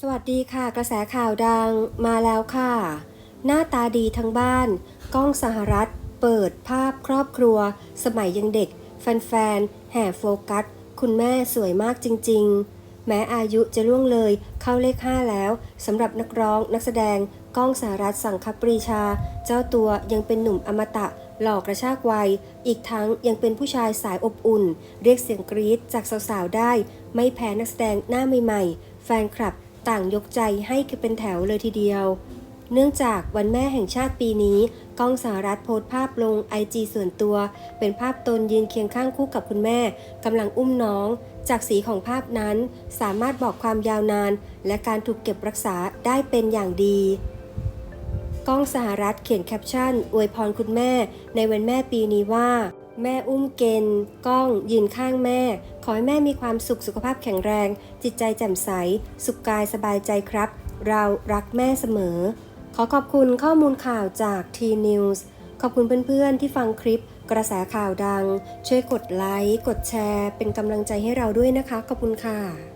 สวัสดีค่ะกระแสข่าวดังมาแล้วค่ะ หน้าตาดีทั้งบ้าน ก้องสหรัฐ เปิดภาพครอบครัว สมัยยังเด็ก แฟนๆ แห่โฟกัส คุณแม่สวยมากจริง ๆ แม้อายุจะล่วงเลยเข้าเลข 5 แล้วสำหรับนักร้องนักแสดงก้องสหรัฐสังคปรีชา เจ้าตัวยังเป็นหนุ่มอมตะหล่อกระชากวัย อีกทั้งยังเป็นผู้ชายสายอบอุ่น เรียกเสียงกรี๊ดจากสาวๆได้ ไม่แพ้นักแสดงหน้าใหม่ๆ แฟนคลับ ต่างยกใจให้คือเป็นแถวเลยทีเดียว เนื่องจากวันแม่แห่งชาติปีนี้ก้องสหรัฐโพสต์ภาพลงไอจีส่วนตัว เป็นภาพตนยืนเคียงข้างคู่กับคุณแม่กำลังอุ้มน้อง จากสีของภาพนั้นสามารถบอกความยาวนาน และการถูกเก็บรักษาได้เป็นอย่างดีก้องสหรัฐเขียนแคปชั่น อวยพรคุณแม่ในวันแม่ปีนี้ว่า แม่อุ้มเกณฑ์ก้องยืนข้างแม่ ขอให้แม่มีความสุขสุขภาพแข็งแรง จิตใจแจ่มใส สุขกายสบายใจครับ เรารักแม่เสมอ ขอขอบคุณข้อมูลข่าวจาก T News ขอบคุณเพื่อนๆ ที่ฟังคลิปกระแสข่าวดัง ช่วยกดไลค์ กดแชร์ เป็นกำลังใจให้เราด้วยนะคะ ขอบคุณค่ะ